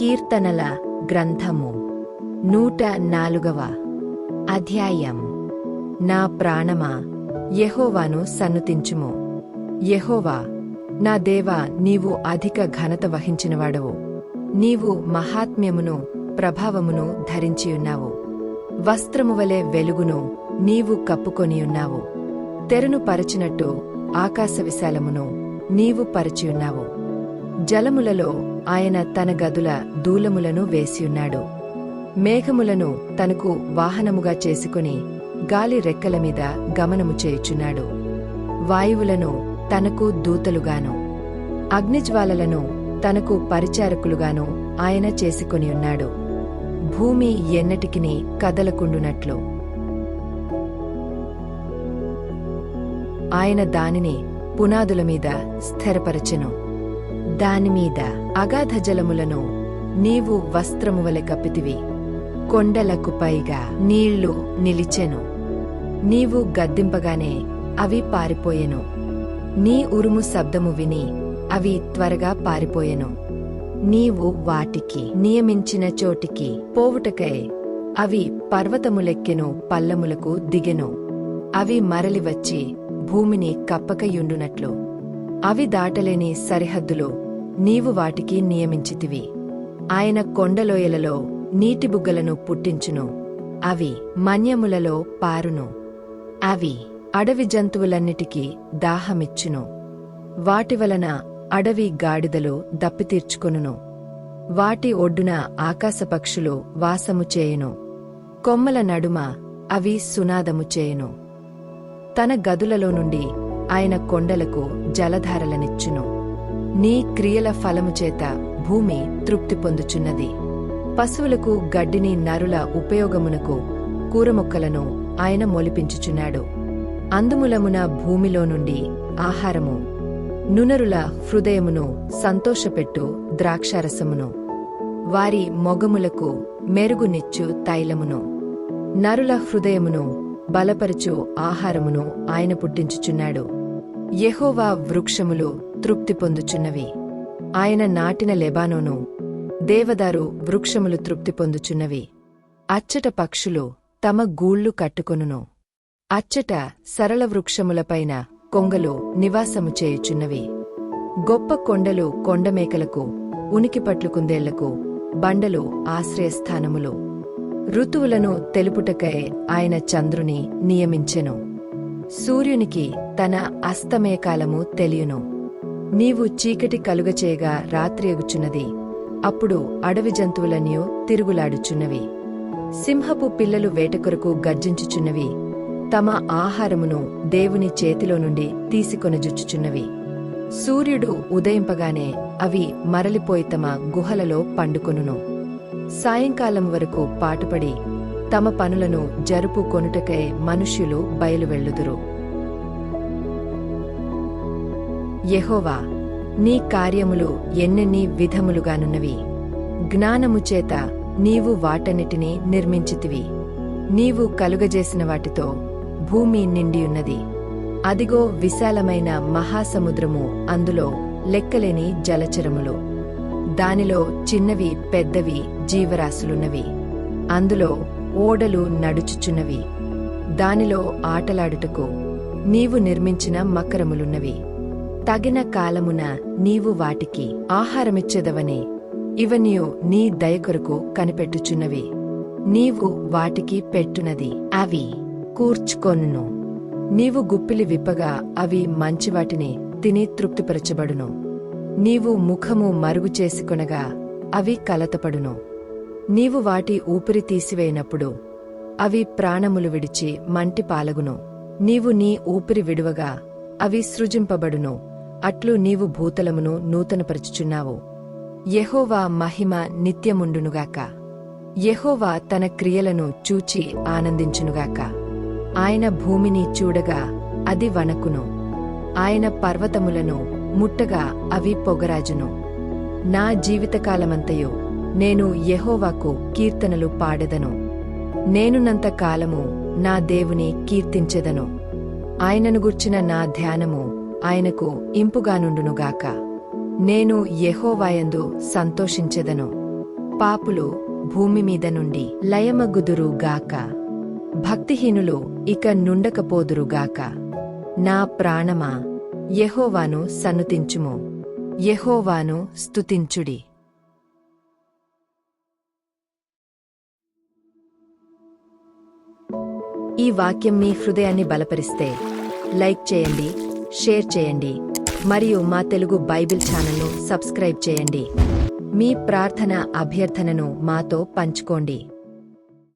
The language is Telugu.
కీర్తనల గ్రంథము. నూట నాలుగవ అధ్యాయం. నా ప్రాణమా యెహోవాను సన్నుతించుము. యహోవా నా దేవా నీవు అధిక ఘనత వహించినవాడవు. నీవు మహాత్మ్యమును ప్రభావమును ధరించియున్నావు వస్త్రము వలె వెలుగును నీవు కప్పుకొనియున్నావు తెరను పరచినట్టు ఆకాశ విశాలమును నీవు పరిచియున్నావు జలములలో ఆయన తన గదుల దూలములను వేసియున్నాడు. మేఘములను తనకు వాహనముగా చేసుకుని గాలి రెక్కల మీద గమనము చేయుచున్నాడు. వాయువులను తనకు దూతలుగాను అగ్నిజ్వాలలను తనకు పరిచారకులుగాను ఆయన చేసుకొనియున్నాడు భూమి ఎన్నటికిని కదలకుండునట్లు. ఆయన దానిని పునాదుల మీద స్థిరపరచెను. దానిమీద అగాధ జలములను నీవు వస్త్రమువలె కప్పితివి. కొండలకు పైగా నీళ్ళు నిలిచెను. నీవు గద్దింపగానే అవి పారిపోయెను. నీ ఉరుము శబ్దము విని అవి త్వరగా పారిపోయెను. నీవు వాటికి నియమించిన చోటికి పోవుటకై అవి పర్వతములెక్కెను పల్లములకు దిగెను. అవి మరలి వచ్చి భూమిని కప్పకయుండునట్లు. అవి దాటలేని సరిహద్దులు నీవు వాటికి నియమించితివి. ఆయన కొండలోయలలో నీటిబుగ్గలను పుట్టించును. అవి మన్యములలో పారును. అవి అడవి జంతువులన్నిటికీ దాహమిచ్చును. వాటి వలన అడవి గాడిదలు దప్పితీర్చుకొనును. వాటి ఒడ్డున ఆకాశపక్షులు వాసము చేయును. కొమ్మల నడుమ అవి సునాదము చేయును. తన గదులలో నుండి ఆయన కొండలకు జలధారలనిచ్చును. నీ క్రియల ఫలము చేత భూమి తృప్తి పొందుచున్నది. పశువులకు గడ్డిని నరుల ఉపయోగమునకు కూరమొక్కలను ఆయన మొలిపించుచున్నాడు. అందుములమున భూమిలో నుండి ఆహారము నునరుల హృదయమును సంతోషపెట్టు ద్రాక్షారసమును వారి మొగములకు మెరుగునిచ్చు తైలమును నరుల హృదయమును బలపరచు ఆహారమును ఆయన పుట్టించుచున్నాడు. యహోవా వృక్షములు తృప్తి పొందుచున్నవి. ఆయన నాటిన లెబానోను దేవదారు వృక్షములు తృప్తి పొందుచున్నవి. అచ్చట పక్షులు తమ గూళ్ళు కట్టుకొనును. అచ్చట సరళ వృక్షములపైన కొంగలు నివాసము చేయుచున్నవి. గొప్ప కొండలు కొండమేకలకు ఉనికిపట్లు కుందేళ్ళకు బండలు ఆశ్రయస్థానములు. ఋతువులను తెలుపుటకై ఆయన చంద్రుని నియమించెను. సూర్యునికి తన అస్తమయకాలము తెలియను. నీవు చీకటి కలుగచేయగా రాత్రి ఎగుచున్నది. అప్పుడు అడవి జంతువులనియో తిరుగులాడుచున్నవి. సింహపు పిల్లలు వేటకొరకు గర్జించుచున్నవి. తమ ఆహారమును దేవుని చేతిలో నుండి తీసుకొనజుచ్చుచున్నవి సూర్యుడు ఉదయింపగానే అవి మరలిపోయి తమ గుహలలో పండుకొనును. సాయంకాలం వరకు పాటుపడి తమ పనులను జరుపుకొనుటకై మనుష్యులు బయలువెళ్ళుదురు. యెహోవా నీ కార్యములు ఎన్నెన్ని విధములుగానున్నవి. జ్ఞానము చేత నీవు వాటన్నిటినీ నిర్మించితివి. నీవు కలుగజేసిన వాటితో భూమి నిండియున్నది. అదిగో విశాలమైన మహాసముద్రము అందులో లెక్కలేని జలచరములు. దానిలో చిన్నవి పెద్దవి జీవరాశులున్నవి. అందులో ఓడలు నడుచుచున్నవి. దానిలో ఆటలాడుటకు నీవు నిర్మించిన మకరములున్నవి. తగిన కాలమున నీవు వాటికి ఆహారమిచ్చెదవని. ఇవనియు నీ దయకొరకు కనిపెట్టుచున్నవి. నీవు వాటికి పెట్టునది అవి కూర్చుకొనును. నీవు గుప్పిలి విప్పగా అవి మంచివాటిని తిని తృప్తిపరచబడును. నీవు ముఖము మరుగు చేసుకొనగా అవి కలతపడును. నీవు వాటి ఊపిరి తీసివేయినప్పుడు అవి ప్రాణములు విడిచి మంటి పాలగును. నీవు నీ ఊపిరి విడువగా అవి సృజింపబడును. అట్లు నీవు భూతలమును నూతనపరచుచున్నావు. యహోవా మహిమ నిత్యముండునుగాక. యహోవా తన క్రియలను చూచి ఆనందించునుగాక. ఆయన భూమిని చూడగా అది వనకును ఆయన పర్వతములను ముట్టగా అవి పొగరాజును. నా జీవితకాలమంతయు నేను యహోవాకు కీర్తనలు పాడెదను. నేనున్నంత కాలము నా దేవుని కీర్తించెదను. ఆయనను గుర్చిన నా ధ్యానము ఆయనకు ఇంపుగానుండునుగాక. నేను యహోవాయందు సంతోషించెదను. పాపులు భూమి మీద నుండి లయమగుదురుగాక. భక్తిహీనులు ఇక నుండకపోదురుగాక. నా ప్రాణమా యహోవాను సన్నుతించుము. యహోవాను స్తుతించుడి. ఈ వాక్యం మీ హృదయాన్ని బలపరిస్తే లైక్ చేయండి షేర్ చేయండి. మరియు మా తెలుగు బైబిల్ ఛానల్ను సబ్స్క్రైబ్ చేయండి. మీ ప్రార్థన అభ్యర్థనను మాతో పంచుకోండి.